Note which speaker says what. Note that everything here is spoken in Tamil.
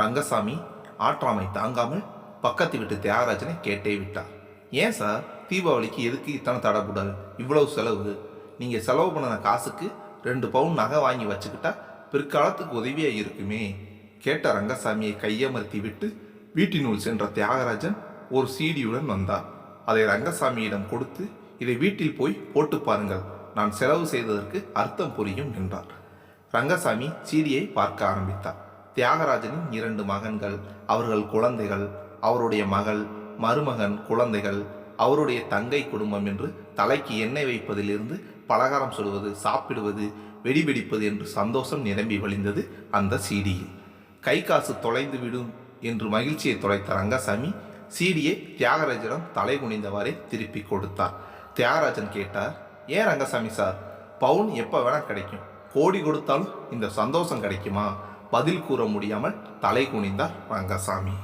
Speaker 1: ரங்கசாமி ஆற்றாமை தாங்காமல் பக்கத்து வீட்டு தியாகராஜனை கேட்டே விட்டார். ஏன் சார் தீபாவளிக்கு எதுக்கு இத்தனை தடபுடல் இவ்வளவு செலவு. நீங்கள் செலவு பண்ணின காசுக்கு ரெண்டு பவுன் நகை வாங்கி வச்சுக்கிட்டா பிற்காலத்துக்கு உதவியாக இருக்குமே. கேட்ட ரங்கசாமியை கையமர்த்தி விட்டு வீட்டினுள் சென்ற தியாகராஜன் ஒரு சீடியுடன் வந்தார். அதை ரங்கசாமியிடம் கொடுத்து இதை வீட்டில் போய் போட்டு பாருங்கள். நான் செலவு செய்ததற்கு அர்த்தம் புரியும் என்றார். ரங்கசாமி சீடியை பார்க்க ஆரம்பித்தார். தியாகராஜனின் இரண்டு மகன்கள் அவர்கள் குழந்தைகள் அவருடைய மகள் மருமகன் குழந்தைகள் அவருடைய தங்கை குடும்பம் என்று தலைக்கு எண்ணெய் வைப்பதிலிருந்து பலகாரம் சுடுவது சாப்பிடுவது வெடி வெடிப்பது என்று சந்தோஷம் நிரம்பி வழிந்தது அந்த சீடியில். கை காசு தொலைந்து விடும் என்று மகிழ்ச்சியை தொலைத்த ரங்கசாமி சீடியை தியாகராஜனிடம் தலை குனிந்தவாறே திருப்பி கொடுத்தார். தியாகராஜன் கேட்டார் ஏன் ரங்கசாமி சார் பவுன் எப்போ வேணால் கிடைக்கும்? கோடி கொடுத்தாலும் இந்த சந்தோஷம் கிடைக்குமா? பதில் கூற முடியாமல் தலை குனிந்தார் ரங்கசாமி.